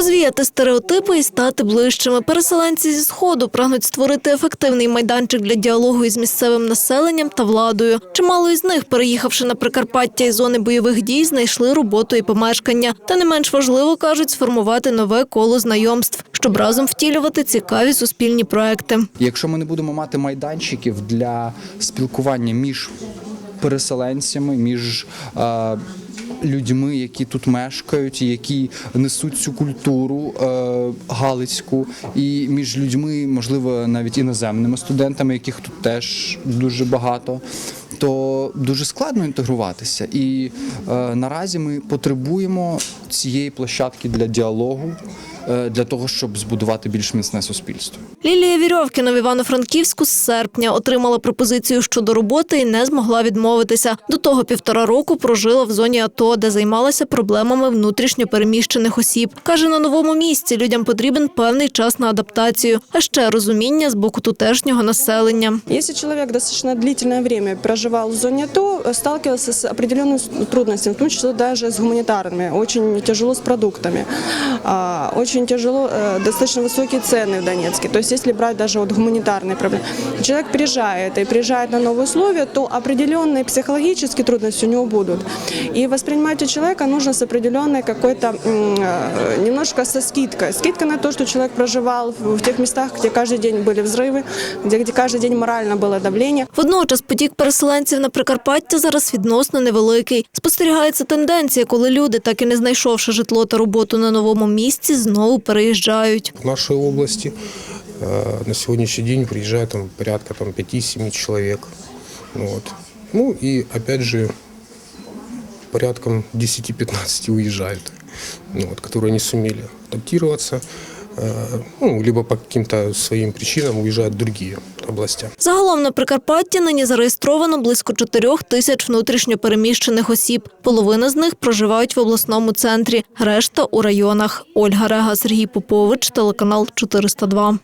Розвіяти стереотипи і стати ближчими. Переселенці зі сходу прагнуть створити ефективний майданчик для діалогу із місцевим населенням та владою. Чимало із них, переїхавши на Прикарпаття із зони бойових дій, знайшли роботу і помешкання. Та не менш важливо кажуть сформувати нове коло знайомств, щоб разом втілювати цікаві суспільні проекти. Якщо ми не будемо мати майданчиків для спілкування між переселенцями, між е, людьми, які тут мешкають, які несуть цю культуру е, галицьку, і між людьми, можливо, навіть іноземними студентами, яких тут теж дуже багато. То дуже складно інтегруватися, і е, наразі ми потребуємо цієї площадки для діалогу, для того, щоб збудувати більш міцне суспільство. Лілія Вірьовкіна в Івано-Франківську з серпня отримала пропозицію щодо роботи і не змогла відмовитися. До того півтора року прожила в зоні АТО, де займалася проблемами внутрішньо переміщених осіб. Каже, на новому місці людям потрібен певний час на адаптацію, а ще розуміння з боку тутешнього населення. Если человек достаточно длительное время проживал в зоне АТО, э, сталкивался с определенными с- трудностями, в том числе даже с гуманитарными, очень тяжело с продуктами, а, очень тяжело, э, достаточно высокие цены в Донецке. То есть если брать даже вот гуманитарные проблемы, человек приезжает и приезжает на новые условия, то определенные психологические трудности у него будут. И воспринимать человека нужно с определенной какой-то м, э, немножко со скидкой. Скидка на то, что человек проживал в в тех местах, где каждый день были взрывы, где, где каждый день морально было давление. Водночас потік переселенців на Прикарпаття зараз відносно невеликий. Спостерігається тенденція, коли люди, так і не знайшовши житло та роботу на новому місці, знову переїжджають. В нашей области э, на сегодняшний день приезжает там порядка там, 5-7 человек. Вот. Ну и опять же порядком 10-15 уезжают, ну, вот, которые не сумели адаптироваться, э, ну, либо по каким-то своим причинам уезжают в другие області. Загалом на Прикарпатті нині зареєстровано близько 4 тисяч внутрішньопереміщених осіб. Половина з них проживають в обласному центрі, решта у районах. Ольга Рега, Сергій Попович, телеканал 402.